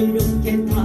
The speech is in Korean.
이렇게 다